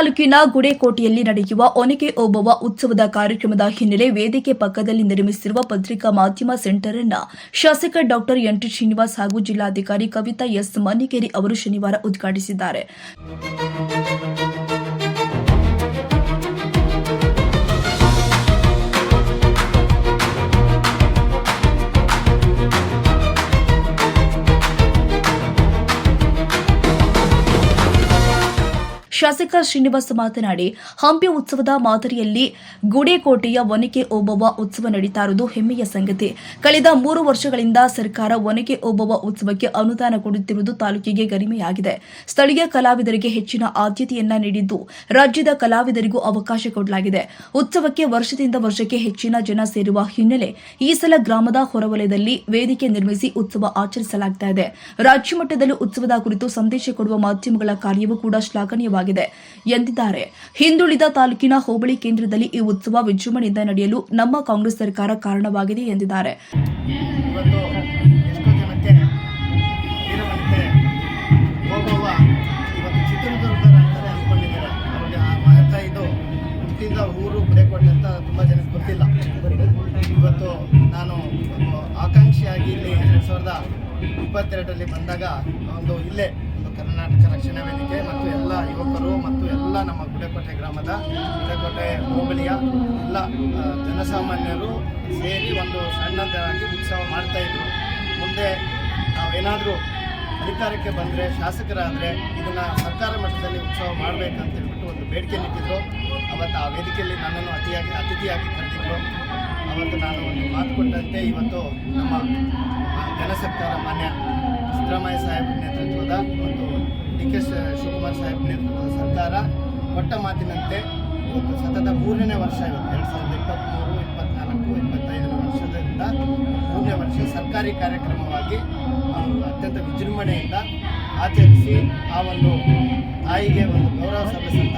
ತಾಲೂಕಿನ ಗುಡೇಕೋಟೆಯಲ್ಲಿ ನಡೆಯುವ ಒನಕೆ ಓಬವ್ವ ಉತ್ಸವದ ಕಾರ್ಯಕ್ರಮದ ಹಿನ್ನೆಲೆ ವೇದಿಕೆ ಪಕ್ಕದಲ್ಲಿ ನಿರ್ಮಿಸಿರುವ ಪತ್ರಿಕಾ ಮಾಧ್ಯಮ ಸೆಂಟರ್ ಅನ್ನ ಶಾಸಕ ಡಾಕ್ಟರ್ ಎಂಟಿ ಶ್ರೀನಿವಾಸ್ ಹಾಗೂ ಜಿಲ್ಲಾಧಿಕಾರಿ ಕವಿತಾ ಎಸ್ ಮನ್ನಿಕೇರಿ ಅವರು ಶನಿವಾರ ಉದ್ಘಾಟಿಸಿದ್ದಾರೆ. ಶಾಸಕ ಶ್ರೀನಿವಾಸ್ ಮಾತನಾಡಿ, ಹಂಪಿ ಉತ್ಸವದ ಮಾದರಿಯಲ್ಲಿ ಗುಡೇಕೋಟೆಯ ಒನಕೆ ಓಬವ್ವ ಉತ್ಸವ ನಡೀತಾ ಇರುವುದು ಹೆಮ್ಮೆಯ ಸಂಗತಿ. ಕಳೆದ ಮೂರು ವರ್ಷಗಳಿಂದ ಸರ್ಕಾರ ಒನಕೆ ಓಬವ್ವ ಉತ್ಸವಕ್ಕೆ ಅನುದಾನ ಕೊಡುತ್ತಿರುವುದು ತಾಲೂಕಿಗೆ ಗರಿಮೆಯಾಗಿದೆ. ಸ್ಥಳೀಯ ಕಲಾವಿದರಿಗೆ ಹೆಚ್ಚಿನ ಆದ್ಯತೆಯನ್ನ ನೀಡಿದ್ದು, ರಾಜ್ಯದ ಕಲಾವಿದರಿಗೂ ಅವಕಾಶ ಕೊಡಲಾಗಿದೆ. ಉತ್ಸವಕ್ಕೆ ವರ್ಷದಿಂದ ವರ್ಷಕ್ಕೆ ಹೆಚ್ಚಿನ ಜನ ಸೇರುವ ಹಿನ್ನೆಲೆ ಈ ಸಲ ಗ್ರಾಮದ ಹೊರವಲಯದಲ್ಲಿ ವೇದಿಕೆ ನಿರ್ಮಿಸಿ ಉತ್ಸವ ಆಚರಿಸಲಾಗ್ತಾ ಇದೆ. ರಾಜ್ಯ ಮಟ್ಟದಲ್ಲಿ ಉತ್ಸವದ ಕುರಿತು ಸಂದೇಶ ಕೊಡುವ ಮಾಧ್ಯಮಗಳ ಕಾರ್ಯವೂ ಕೂಡ ಶ್ಲಾಘನೀಯವಾಗಿದೆ. ಎಂದಿದ್ದಾರೆ. ಹಿಂದುಳಿದ ತಾಲೂಕಿನ ಹೋಬಳಿ ಕೇಂದ್ರದಲ್ಲಿ ಈ ಉತ್ಸವ ವಿಜೃಂಭಣೆಯಿಂದ ನಡೆಯಲು ನಮ್ಮ ಕಾಂಗ್ರೆಸ್ ಸರ್ಕಾರ ಕಾರಣವಾಗಿದೆ ಎಂದಿದ್ದಾರೆ. ಊರು ಅಂತ ತುಂಬ ಜನಕ್ಕೆ ಗೊತ್ತಿಲ್ಲ. ಇವತ್ತು ನಾನು ಆಕಾಂಕ್ಷಿಯಾಗಿ ಇಲ್ಲಿ ಎರಡು ಸಾವಿರದ ಇಪ್ಪತ್ತೆರಡರಲ್ಲಿ ಬಂದಾಗ ಒಂದು ಇಲ್ಲೇ ಒಂದು ಕರ್ನಾಟಕ ರಕ್ಷಣಾ ವೇದಿಕೆ ಮತ್ತು ಯುವಕರು ಮತ್ತು ಎಲ್ಲ ನಮ್ಮ ಗುಡೆಕೋಟೆ ಗ್ರಾಮದ ಗುಡೆಕೋಟೆ ಹೋಬಳಿಯ ಎಲ್ಲ ಜನಸಾಮಾನ್ಯರು ಸೇರಿ ಒಂದು ಸಣ್ಣದಾಗಿ ಉತ್ಸವ ಮಾಡ್ತಾ ಇದ್ರು. ಮುಂದೆ ನಾವೇನಾದರೂ ಅಧಿಕಾರಕ್ಕೆ ಬಂದರೆ, ಶಾಸಕರಾದರೆ ಇದನ್ನು ಸರ್ಕಾರ ಮಟ್ಟದಲ್ಲಿ ಉತ್ಸವ ಮಾಡಬೇಕಂತ ಹೇಳ್ಬಿಟ್ಟು ಒಂದು ಬೇಡಿಕೆ ನೀಡಿದ್ರು ಅವತ್ತು ಆ ವೇದಿಕೆಯಲ್ಲಿ ನನ್ನನ್ನು ಅತಿಯಾಗಿ, ಅತಿಥಿಯಾಗಿ ಕರೆದಿದ್ರು. ಅವತ್ತು ನಾನು ಒಂದು ಮಾತು ಕೊಟ್ಟಂತೆ, ಇವತ್ತು ನಮ್ಮ ಜನ ಸರ್ಕಾರ ಮಾನ್ಯ ಸಿದ್ದರಾಮಯ್ಯ ಸಾಹೇಬ್ ನೇತೃತ್ವದ ಮತ್ತು ಡಿ ಕೆ ಶಿವಕುಮಾರ್ ಸಾಹೇಬ್ ನೇತೃತ್ವದ ಸರ್ಕಾರ ಕೊಟ್ಟ ಮಾತಿನಂತೆ ಸತತ ಮೂರನೇ ವರ್ಷ ಇವತ್ತು, ಎರಡು ಸಾವಿರದ ಇಪ್ಪತ್ತ್ಮೂರು ಇಪ್ಪತ್ನಾಲ್ಕು ಇಪ್ಪತ್ತೈದನೇ ವರ್ಷದಿಂದ ಮೂರನೇ ವರ್ಷ ಸರ್ಕಾರಿ ಕಾರ್ಯಕ್ರಮವಾಗಿ ಅತ್ಯಂತ ವಿಜೃಂಭಣೆಯಿಂದ ಆಚರಿಸಿ ಆ ಒಂದು ತಾಯಿಗೆ ಒಂದು ಗೌರವ ಸಲ್ಲಿಸಂತ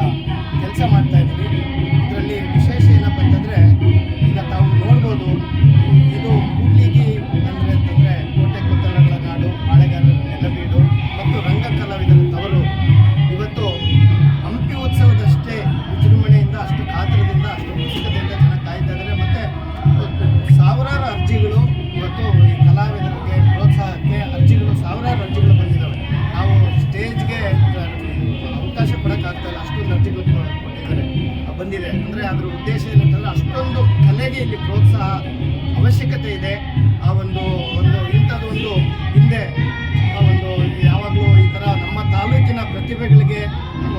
ಅಂದರೆ ಉದ್ದೇಶ ಏನಂತಂದರೆ ಅಷ್ಟೊಂದು ಕಲೆಗೆ ಇಲ್ಲಿ ಪ್ರೋತ್ಸಾಹ ಅವಶ್ಯಕತೆ ಇದೆ. ಆ ಒಂದು ಒಂದು ಇಂಥದ್ದೊಂದು ಹಿಂದೆ, ಆ ಒಂದು ಯಾವಾಗಲೂ ಈ ಥರ ನಮ್ಮ ತಾಲೂಕಿನ ಪ್ರತಿಭೆಗಳಿಗೆ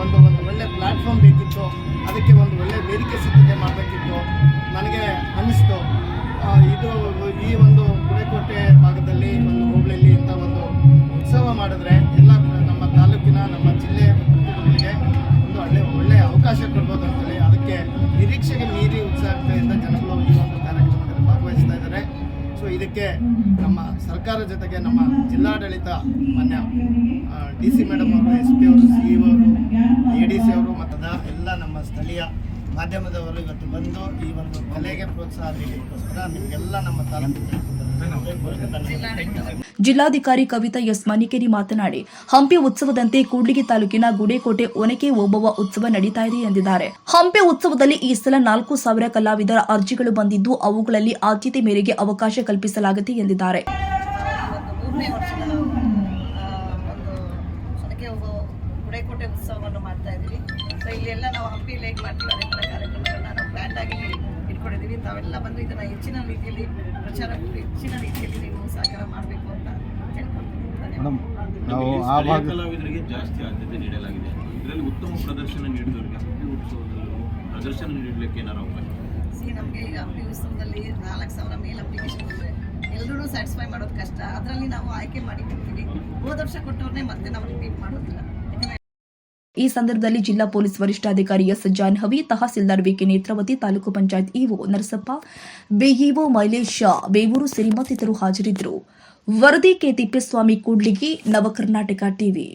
ಒಂದು ಒಂದು ಒಳ್ಳೆ ಪ್ಲ್ಯಾಟ್ಫಾರ್ಮ್ ಬೇಕಿತ್ತು. ಅದಕ್ಕೆ ಒಂದು ಒಳ್ಳೆ ವೇದಿಕೆ ಸಿದ್ಧತೆ ಮಾಡಬೇಕಿತ್ತು. ನನಗೆ ಅನ್ನಿಸ್ತು. ಇದು ಈ ಒಂದು ಗುಡೆಕೋಟೆ ಭಾಗದಲ್ಲಿ ಒಂದು ಹೋಬಳಿಯಲ್ಲಿ ಇಂಥ ಒಂದು ಉತ್ಸವ ಮಾಡಿದ್ರೆ ಎಲ್ಲ ನಮ್ಮ ತಾಲೂಕಿನ, ನಮ್ಮ ಜಿಲ್ಲೆ ಒಂದು ಒಳ್ಳೆ ಒಳ್ಳೆಯ ಅವಕಾಶ ಕೊಡ್ಬೋದು ಅಂತೇಳಿ ಅದಕ್ಕೆ ನಿರೀಕ್ಷೆಗೆ ಮೀರಿ ಉತ್ಸಾಹತೆಯಿಂದ ಜನಗಳು ಈ ಒಂದು ಕಾರ್ಯಕ್ರಮದಲ್ಲಿ ಭಾಗವಹಿಸ್ತಾ ಇದ್ದಾರೆ. ಸೊ ಇದಕ್ಕೆ ನಮ್ಮ ಸರ್ಕಾರ ಜೊತೆಗೆ ನಮ್ಮ ಜಿಲ್ಲಾಡಳಿತ ಮಾನ್ಯ ಡಿ ಸಿ ಮೇಡಮ್ ಅವರು, ಎಸ್ ಪಿ ಅವರು, ಸಿ ಅವರು, ಎ ಡಿ ಸಿ ಅವರು ಮತ್ತು ಎಲ್ಲ ನಮ್ಮ ಸ್ಥಳೀಯ ಮಾಧ್ಯಮದವರು ಇವತ್ತು ಬಂದು ಈ ಒಂದು ಕಲೆಗೆ ಪ್ರೋತ್ಸಾಹ ನೀಡೋದಕ್ಕೋಸ್ಕರ ನಿಮಗೆಲ್ಲ ನಮ್ಮ ತಾಲೂಕು ಜಿಲ್ಲಾಧಿಕಾರಿ ಕವಿತಾ ಎಸ್ ಮನಿಕೇರಿ ಮಾತನಾಡಿ, ಹಂಪಿ ಉತ್ಸವದಂತೆ ಕೂಡ್ಲಿಗಿ ತಾಲೂಕಿನ ಗುಡೇಕೋಟೆ ಒನಕೆ ಓಬವ್ವ ಉತ್ಸವ ನಡೀತಾ ಇದೆ ಎಂದಿದ್ದಾರೆ. ಹಂಪಿ ಉತ್ಸವದಲ್ಲಿ ಈ ಸಲ ನಾಲ್ಕು ಸಾವಿರ ಕಲಾವಿದರ ಅರ್ಜಿಗಳು ಬಂದಿದ್ದು, ಅವುಗಳಲ್ಲಿ ಆದ್ಯತೆ ಮೇರೆಗೆ ಅವಕಾಶ ಕಲ್ಪಿಸಲಾಗಿದೆ ಎಂದಿದ್ದಾರೆ. ಹೆಚ್ಚಿನ ರೀತಿಯಲ್ಲಿ ನೀವು ಸಹಕಾರ ಮಾಡಬೇಕು ಅಂತ ಧನ್ಯವಾದ ನಾವು ಆ ಭಾಗ ಕಲಾವಿದರಿಗೆ ಜಾಸ್ತಿ ಆದ್ಯತೆ ನೀಡಲಾಗಿದೆ. ಇದರಲ್ಲಿ ಉತ್ತಮ ಪ್ರದರ್ಶನ ನೀಡಿದವರಿಗೆ ಹಂಪಿ ಉತ್ಸವದಲ್ಲೂ ಪ್ರದರ್ಶನ ನೀಡಲಿಕ್ಕೆ ಏನಾರು ಅವಕಾಶ ಸಿ ನಮಗೆ ಈಗ ಹಂಪಿ ಉತ್ಸವದಲ್ಲಿ ನಾಲ್ಕು ಸಾವಿರ ಮೇಲ್ ಅಪ್ಲಿಕೇಶನ್ ಬಂದರೆ ಎಲ್ಲರೂ ಸ್ಯಾಟಿಸ್ಫೈ ಮಾಡೋದು ಕಷ್ಟ. ಅದರಲ್ಲಿ ನಾವು ಆಯ್ಕೆ ಮಾಡಿ ಕೊಡ್ತೀವಿ ಹೋದ ವರ್ಷ ಕೊಟ್ಟವ್ರನ್ನೇ ಮತ್ತೆ ನಾವು ರಿಪೀಟ್ ಮಾಡೋದಿಲ್ಲ. ಈ ಸಂದರ್ಭದಲ್ಲಿ ಜಿಲ್ಲಾ ಪೊಲೀಸ್ ವರಿಷ್ಠಾಧಿಕಾರಿ S Jahnavi tahsildar VK Netravati, taluk panchayat EO Narasappa BEO Mylesh Shah, Bevur Siri ಮತ್ತಿತರರು ಹಾಜರಿದ್ದರು. ವರದಿ ಕೆ ತಿಪ್ಪೇಸ್ವಾಮಿ ಕೂಡ್ಲಿಗಿ, ನವಕರ್ನಾಟಕ ಟಿವಿ